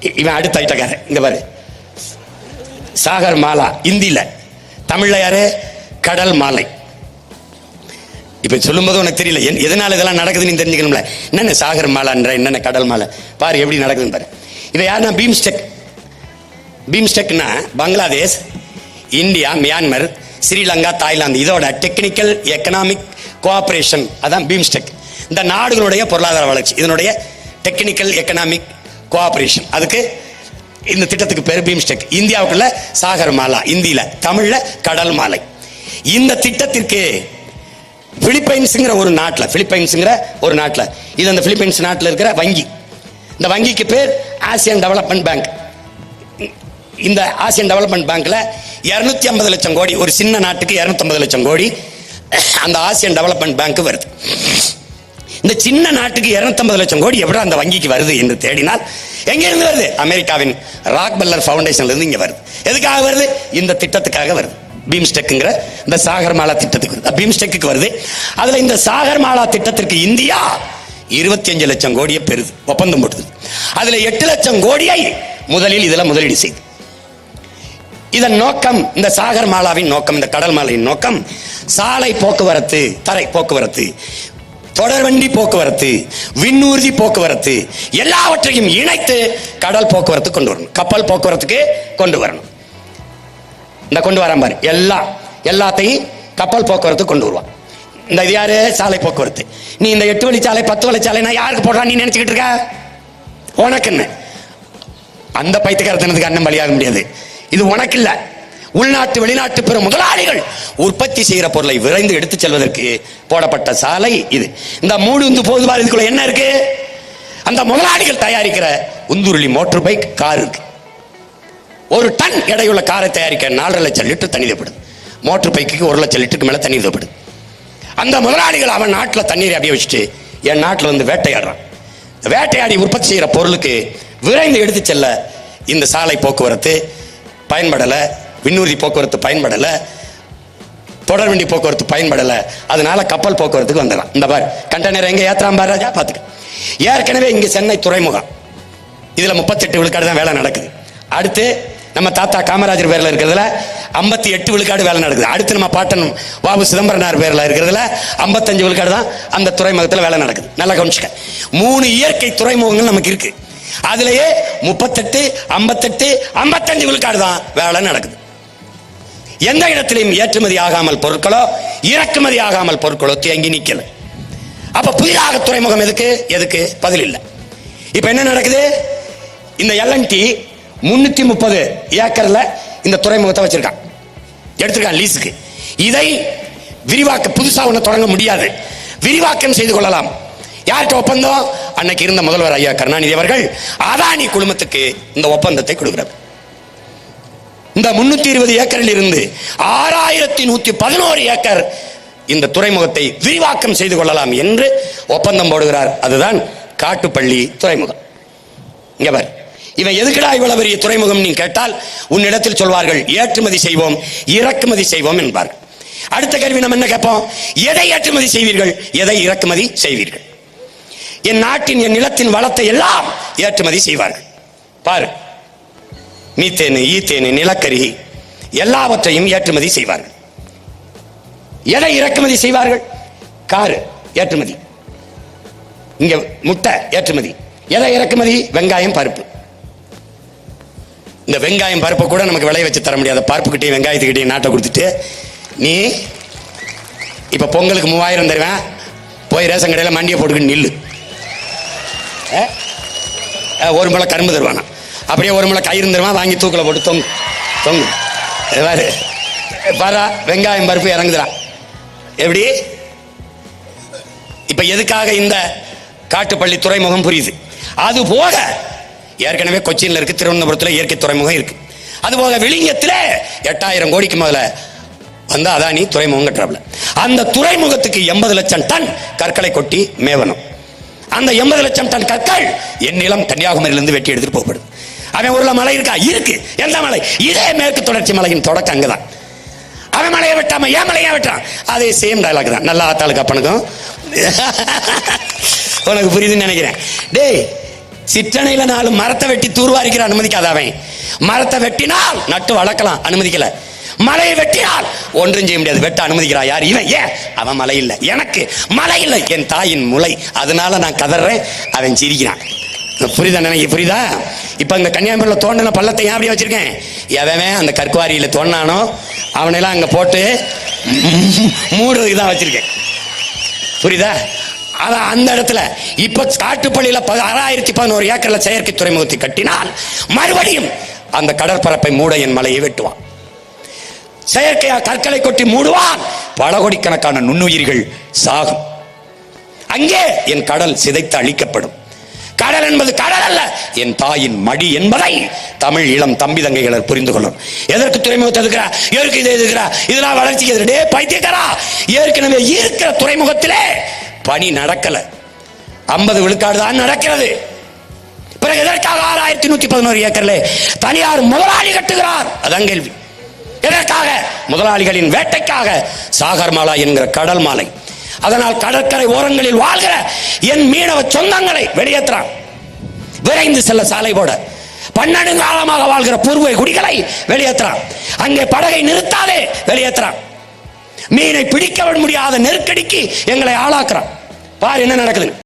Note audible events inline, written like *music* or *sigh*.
இ- இவன் அடுத்த ஐட்டக்காரன். இங்க பாரு. சாகர் மாலா இந்தியில. தமிழ்ல யாரு? கடல் மாலை. இப்ப சொல்லும்போது உனக்கு தெரியல. என்- எதனால இதெல்லாம் நடக்குதுன்னு தெரிஞ்சுக்கணும்ல. என்னென்ன சாகர் மாலான்ற என்னென்ன கடல் மாலை? பாரு எப்படி நடக்குதுன்னு பாரு. இதை யாருன்னா? BIMSTEC. பீம்ஸ்டெக்னா Bangladesh India Myanmar Sri Lanka Thailand. இதோட டெக்னிக்கல் எக்கனாமிக் கோஆபரேஷன். அதான் பீம்ஸ்டெக். இந்த நாடுகளுடைய பொருளாதார வளர்ச்சி. இதனுடைய டெக்னிக்கல் எக்கனாமிக் கோஆபரேஷன் அதுக்கு இந்த திட்டத்துக்கு பேர் பீம்ஸ்டெக். இந்தியாவுக்குள்ள சாகர் மாலா இந்தியில தமிழ்ல கடல் மாலை. இந்த திட்டத்திற்கு பிலிப்பைன்ஸுங்கிற ஒரு நாட்டில் பிலிப்பைன்ஸுங்கிற ஒரு நாட்டில் இது அந்த பிலிப்பைன்ஸ் நாட்டில் இருக்கிற வங்கி. இந்த வங்கிக்கு பேர் ஆசியன் டெவலப்மெண்ட் பேங்க். இந்த ஆசியன் டெவலப்மெண்ட் பேங்க்ல இரநூத்தி ஐம்பது லட்சம் கோடி ஒரு சின்ன நாட்டுக்கு இருநூத்தி லட்சம் கோடி அந்த ஆசியன் டெவலப்மெண்ட் பேங்க் வருது. இந்த சின்ன நாட்டுக்கு 250 லட்சம் கோடி எப்படி அந்த வங்கிக்கு வருது என்று தேடினால் எங்கிருந்து வருது? அமெரிக்காவின் ராக் பல்லர் ஃபவுண்டேஷன்ல இருந்து இங்க வருது. எதுக்காக வருது? இந்த திட்டத்துக்காக வருது. பீம்ஸ்டெக்குங்கிற இந்த சாகர்மாலா திட்டத்துக்கு வருது. வருது. அதுல இந்த சாகர்மாலா திட்டத்திற்கு இந்தியா இருபத்தி அஞ்சு லட்சம் கோடியை பெறுது. ஒப்பந்தம் போட்டுது. அதுல எட்டு லட்சம் கோடியை முதலில் இதுல முதலீடு செய்து. இதன் நோக்கம் இந்த சாகர் மாலாவின் நோக்கம் இந்த கடல் மாலையின் நோக்கம் சாலை போக்குவரத்து தரை போக்குவரத்து தொடர்வண்டி போக்குவரத்து விண்ணூர்தி போக்குவரத்து எல்லாவற்றையும் இணைத்து கடல் போக்குவரத்து கொண்டு வரணும். கப்பல் போக்குவரத்துக்கு கொண்டு வரணும். இந்த கொண்டு வரேன் பாரு. எல்லாம் எல்லாத்தையும் கப்பல் போக்குவரத்து கொண்டு வருவான். இந்த இது யாரு? சாலை போக்குவரத்து. நீ இந்த எட்டு வழி சாலை பத்து வழிச்சாலை நான் யாருக்கு போடுறான் நீ நினைச்சுக்கிட்டு இருக்க? உனக்குன்னு அந்த பைத்தியக்காரத்தனத்துக்கு அண்ணன் வழியாக முடியாது. இது உனக்கு இல்லை. உள்நாட்டு வெளிநாட்டு பிற முதலாளிகள் உற்பத்தி செய்கிற பொருளை விரைந்து எடுத்துச் செல்வதற்கு போடப்பட்ட சாலை இது. இந்த மூணு உந்து போது இதுக்குள்ள என்ன இருக்கு? அந்த முதலாளிகள் தயாரிக்கிற உந்துருளி மோட்டர் பைக் கார் இருக்கு. ஒரு டன் எடையுள்ள காரை தயாரிக்க நாலரை லட்சம் லிட்டர் தண்ணி தேவைப்படுது. மோட்டர் பைக்குக்கு ஒரு லட்சம் லிட்டருக்கு மேலே தண்ணி தேவைப்படுது. அந்த முதலாளிகள் அவன் நாட்டில் தண்ணீரை அப்படியே வச்சுட்டு என் நாட்டில் வந்து வேட்டையாடுறான். வேட்டையாடி உற்பத்தி செய்கிற பொருளுக்கு விரைந்து எடுத்து செல்ல இந்த சாலை போக்குவரத்து பயன்படலை. விண்ணூர்தி போக்குவரத்து பயன்படலை தொடர்வண்டி போக்குவரத்து பயன்படலை. அதனால கப்பல் போக்குவரத்துக்கு வந்துடலாம். இந்த பார் கண்டெய்னர் எங்கே ஏத்துறான் பாரு ராஜா பார்த்துக்க ஏற்கனவே இங்கே சென்னை துறைமுகம். இதில் முப்பத்தெட்டு விழுக்காடு தான் வேலை நடக்குது. அடுத்து நம்ம தாத்தா காமராஜர் பேரில் இருக்கிறதுல ஐம்பத்தி எட்டு விழுக்காடு வேலை நடக்குது. அடுத்து நம்ம பாட்டன் பாபு சிதம்பரனார் பேரில் இருக்கிறதுல ஐம்பத்தஞ்சு விழுக்காடு தான் அந்த துறைமுகத்தில் வேலை நடக்குது. நல்லா கவனிச்சுக்க. மூணு இயற்கை துறைமுகங்கள் நமக்கு இருக்குது அதுலேயே முப்பத்தெட்டு ஐம்பத்தெட்டு ஐம்பத்தஞ்சு விழுக்காடு தான் வேலை நடக்குது. எந்த இடத்திலையும் ஏற்றுமதி ஆகாமல் பொருட்களோ இறக்குமதி ஆகாமல் பொருட்களோ தேங்கி நிற்கல அப்ப புதிதாக துறைமுகம் எதுக்கு? எதுக்கு? பதில் இல்லை. இப்ப என்ன நடக்குது? இந்த எல்என்டி முன்னூத்தி முப்பது ஏக்கர்ல இந்த துறைமுகத்தை வச்சிருக்கான். எடுத்திருக்கான் லீஸுக்கு. இதை விரிவாக்க புதுசா ஒண்ணு தொடங்க முடியாது. விரிவாக்கம் செய்து கொள்ளலாம். யார்கிட்ட ஒப்பந்தம்? அன்னைக்கு இருந்த முதல்வர் ஐயா கருணாநிதி அவர்கள். அதானி குழுமத்துக்கு இந்த ஒப்பந்தத்தை கொடுக்கிறார். இந்த முன்னூத்தி இருபது ஏக்கரில் இருந்து ஆறாயிரத்தி நூத்தி பதினோரு ஏக்கர் இந்த துறைமுகத்தை விரிவாக்கம் செய்து கொள்ளலாம் என்று ஒப்பந்தம் போடுகிறார். அதுதான் காட்டுப்பள்ளி துறைமுகம். இங்க பார். இவன் எதுக்கடா இவ்வளவு பெரிய துறைமுகம் நீ கேட்டால் உன்னிடத்தில் சொல்வார்கள் ஏற்றுமதி செய்வோம் இறக்குமதி செய்வோம் என்பார்கள் அடுத்த கேள்வி நம்ம என்ன கேட்போம்? எதை ஏற்றுமதி செய்வீர்கள்? எதை இறக்குமதி செய்வீர்கள்? என் நாட்டின் என் நிலத்தின் வளத்தை எல்லாம் ஏற்றுமதி செய்வார்கள். பாரு. மீத்தேனு ஈத்தேனு நிலக்கரி எல்லாவற்றையும் ஏற்றுமதி செய்வார்கள். எதை இறக்குமதி செய்வார்கள். காரு ஏற்றுமதி. இங்க முட்டை ஏற்றுமதி. எதை இறக்குமதி வெங்காயம் பருப்பு. இந்த வெங்காயம் பருப்பை கூட நமக்கு விளைய வச்சு தர முடியாத. பருப்புக்கிட்டையும் வெங்காயத்துக்கிட்டையும் நாட்டை கொடுத்துட்டு நீ இப்ப பொங்கலுக்கு மூவாயிரம் தருவேன். போய் ரேஷன் கடையில் மண்டியை போட்டுக்கிட்டு நில்லு. ஒரு முளை கரும்பு தருவானா அப்படியே ஒரு முளை கயிறு தருவான் வாங்கி தூக்கில் போட்டு தொங்கு. தொங்கு. பாரு. பாரா வெங்காயம் பருப்பு இறங்குதுறான் எப்படி? இப்போ எதுக்காக இந்த காட்டுப்பள்ளி துறைமுகம் புரியுது? அது போக ஏற்கனவே கொச்சின்ல இருக்கு திருவனந்தபுரத்தில் இயற்கை துறைமுகம் இருக்கு. அது போக எட்டாயிரம் கோடிக்கு முதல்ல வந்து அதானி துறைமுகம் கட்டுறாப்ல அந்த துறைமுகத்துக்கு எண்பது லட்சம் டன் கற்களை கொட்டி மேவனம். அந்த எண்பது லட்சம் டன் கற்கள் என் நிலம் கன்னியாகுமரியிலிருந்து வெட்டி எடுத்துட்டு போகப்படும் அவன் ஊர்ல மலை இருக்கா? இருக்கு. எந்த மலை? இதே மேற்கு தொடர்ச்சி மலையின் தொடக்கம் அங்கதான். அவன் மலையை வெட்டாம ஏன் மலையா வெட்டான் அதே சேம் டைலாக் தான். நல்லா ஆத்தாளுக்கு அப்பனுக்கும் *laughs* உனக்கு புரியுதுன்னு நினைக்கிறேன். டேய் சிற்றணையில நாலு மரத்தை வெட்டி தூர்வாரிக்கிற அனுமதிக்காத அவன். மரத்தை வெட்டினால் நட்டு வளர்க்கலாம். அனுமதிக்கல. மலையை வெட்டினால் ஒன்றும் செய்ய முடியாது. வெட்ட அனுமதிக்கிறா யார்? இவன். ஏன்? அவன் மலை இல்லை. எனக்கு மலை இல்லை. என் தாயின் முளை அதனால நான் கதறேன் அவன் சிரிக்கிறான். புரியுதா நினைக்க புரியுதா? இப்போ இந்த கன்னியாகுமரியில் தோண்டின பள்ளத்தை ஏன் அப்படியே வச்சுருக்கேன்? எவன் அந்த கற்குவாரியில் தோண்டினானோ அவனெல்லாம் அங்கே போட்டு மூடுறதுக்கு தான் வச்சுருக்கேன். புரியுதா? அதான் அந்த இடத்துல இப்போ காட்டுப்பள்ளியில் ப- ஆறாயிரத்தி பதினோரு ஏக்கரில் செயற்கை துறைமுகத்தை கட்டினால் மறுபடியும் அந்த கடற்பரப்பை மூட என் மலையை வெட்டுவான். செயற்கையாக கற்களை கொட்டி மூடுவான். பல கோடிக்கணக்கான நுண்ணுயிர்கள் சாகும். அங்கே என் கடல் சிதைத்து அழிக்கப்படும். கடல் என்பது கடல் அல்ல. என் தாயின் மடி என்பதை தமிழ் இளம் தம்பி தங்கைகள் புரிந்து கொள்ளும். எதற்கு துறைமுகத்தை எதுக்கிறா எதற்கு இது எதுக்கிறா இதெல்லாம் வளர்ச்சிக்கு எதிரே பைத்தியக்காரா! ஏற்கனவே இருக்கிற துறைமுகத்திலே பணி நடக்கல. ஐம்பது விழுக்காடு தான் நடக்கிறது. பிறகு எதற்காக ஆறாயிரத்தி நூத்தி பதினோரு ஏக்கர்ல தனியார் முதலாளி கட்டுகிறார்? அதான் கேள்வி. எதற்காக? முதலாளிகளின் வேட்டைக்காக சாகர் மாலா என்கிற கடல் மாலை. அதனால் கடற்கரை ஓரங்களில் வாழ்கிற என் மீனவ சொந்தங்களை வெளியேற்றுறான். விரைந்து செல்ல சாலை போட. பன்னெண்டு காலமாக வாழ்கிற பூர்வை குடிகளை வெளியேற்றுறான். அங்கே படகை நிறுத்தாதே வெளியேற்றுறான். மீனை பிடிக்க முடியாத நெருக்கடிக்கு எங்களை ஆளாக்குறான். பார் என்ன நடக்குது?